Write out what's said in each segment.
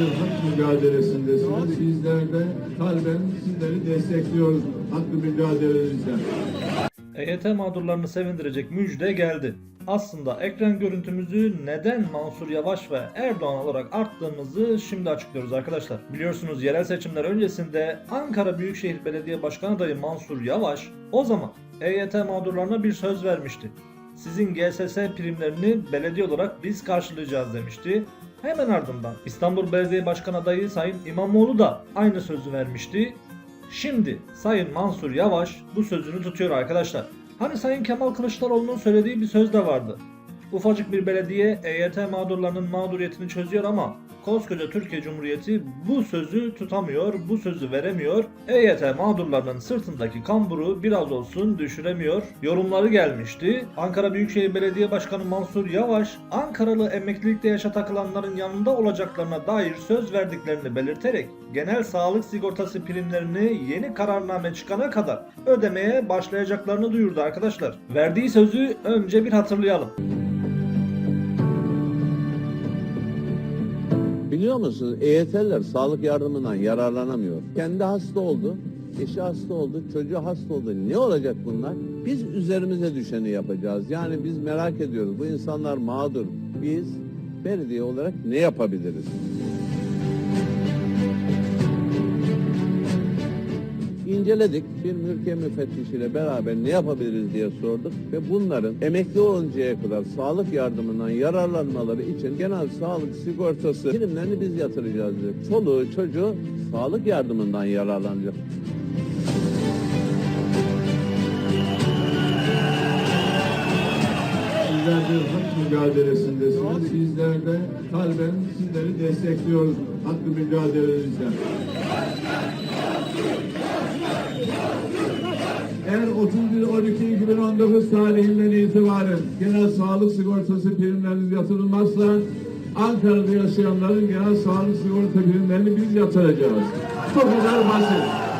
bir hak mücadelesindesiniz. Bizler de kalben sizleri destekliyoruz hakkı mücadelenizde. EYT mağdurlarını sevindirecek müjde geldi. Aslında ekran görüntümüzü neden Mansur Yavaş ve Erdoğan olarak arttığımızı şimdi açıklıyoruz arkadaşlar. Biliyorsunuz yerel seçimler öncesinde Ankara Büyükşehir Belediye Başkan adayı Mansur Yavaş o zaman EYT mağdurlarına bir söz vermişti. Sizin GSS primlerini belediye olarak biz karşılayacağız demişti. Hemen ardından İstanbul Belediye Başkan adayı Sayın İmamoğlu da aynı sözü vermişti. Şimdi Sayın Mansur Yavaş bu sözünü tutuyor arkadaşlar. Hani Sayın Kemal Kılıçdaroğlu'nun söylediği bir söz de vardı. Ufacık bir belediye EYT mağdurlarının mağduriyetini çözüyor ama koskoca Türkiye Cumhuriyeti bu sözü tutamıyor, bu sözü veremiyor. EYT mağdurlarının sırtındaki kamburu biraz olsun düşüremiyor. Yorumları gelmişti. Ankara Büyükşehir Belediye Başkanı Mansur Yavaş, Ankaralı emeklilikte yaşa takılanların yanında olacaklarına dair söz verdiklerini belirterek genel sağlık sigortası primlerini yeni kararname çıkana kadar ödemeye başlayacaklarını duyurdu arkadaşlar. Verdiği sözü önce bir hatırlayalım. Biliyor musunuz EYT'liler sağlık yardımından yararlanamıyor. Kendi hasta oldu, eşi hasta oldu, çocuğu hasta oldu. Ne olacak bunlar? Biz üzerimize düşeni yapacağız. Yani biz merak ediyoruz. Bu insanlar mağdur. Biz belediye olarak ne yapabiliriz? İnceledik. Bir mülkiye müfettişiyle beraber ne yapabiliriz diye sorduk ve bunların emekli oluncaya kadar sağlık yardımından yararlanmaları için genel sağlık sigortası primlerini biz yatıracağız dedik. Çoluğu çocuğu sağlık yardımından yararlanacak. Sizler bir hak mücadelesindesiniz. Bizler de kalben sizleri destekliyoruz hakkı mücadelenizde. Eğer 31-12-2019 tarihinden itibaren genel sağlık sigortası primleriniz yatırılmazsa Ankara'da yaşayanların genel sağlık sigorta primlerini biz yatıracağız. Bu kadar basit.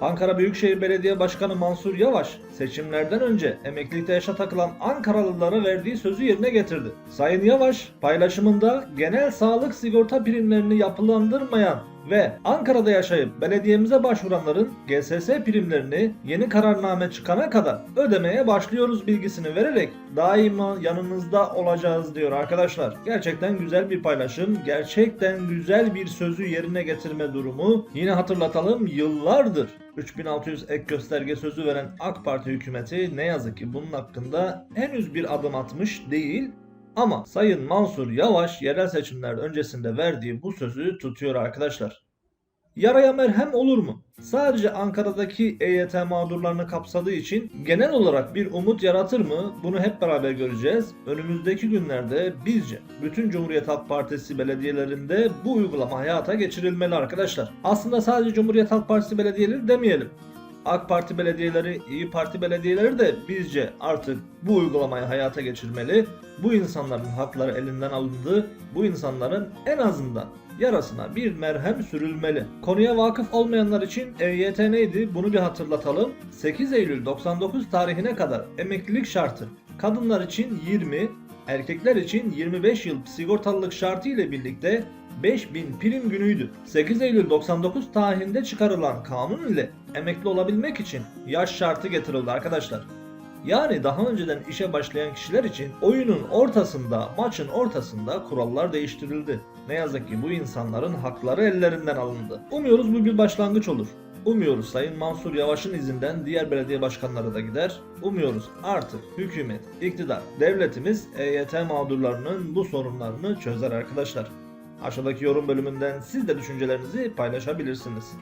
Ankara Büyükşehir Belediye Başkanı Mansur Yavaş seçimlerden önce emeklilikte yaşa takılan Ankaralılara verdiği sözü yerine getirdi. Sayın Yavaş paylaşımında genel sağlık sigorta primlerini yapılandırmayan ve Ankara'da yaşayıp belediyemize başvuranların GSS primlerini yeni kararname çıkana kadar ödemeye başlıyoruz bilgisini vererek daima yanınızda olacağız diyor arkadaşlar. Gerçekten güzel bir paylaşım, gerçekten güzel bir sözü yerine getirme durumu. Yine hatırlatalım yıllardır 3600 ek gösterge sözü veren AK Parti hükümeti ne yazık ki bunun hakkında henüz bir adım atmış değil. Ama Sayın Mansur Yavaş yerel seçimler öncesinde verdiği bu sözü tutuyor arkadaşlar. Yaraya merhem olur mu? Sadece Ankara'daki EYT mağdurlarını kapsadığı için genel olarak bir umut yaratır mı? Bunu hep beraber göreceğiz. Önümüzdeki günlerde bizce bütün Cumhuriyet Halk Partisi belediyelerinde bu uygulama hayata geçirilmeli arkadaşlar. Aslında sadece Cumhuriyet Halk Partisi belediyeleri demeyelim. AK Parti belediyeleri, İyi Parti belediyeleri de bizce artık bu uygulamayı hayata geçirmeli. Bu insanların hakları elinden alındı. Bu insanların en azından yarasına bir merhem sürülmeli. Konuya vakıf olmayanlar için EYT neydi bunu bir hatırlatalım. 8 Eylül 99 tarihine kadar emeklilik şartı kadınlar için 20, erkekler için 25 yıl sigortalılık şartı ile birlikte 5000 prim günüydü. 8 Eylül 99 tarihinde çıkarılan kanun ile emekli olabilmek için yaş şartı getirildi arkadaşlar. Yani daha önceden işe başlayan kişiler için oyunun ortasında, maçın ortasında kurallar değiştirildi. Ne yazık ki bu insanların hakları ellerinden alındı. Umuyoruz bu bir başlangıç olur. Umuyoruz Sayın Mansur Yavaş'ın izinden diğer belediye başkanları da gider. Umuyoruz artık hükümet, iktidar, devletimiz EYT mağdurlarının bu sorunlarını çözer arkadaşlar. Aşağıdaki yorum bölümünden siz de düşüncelerinizi paylaşabilirsiniz.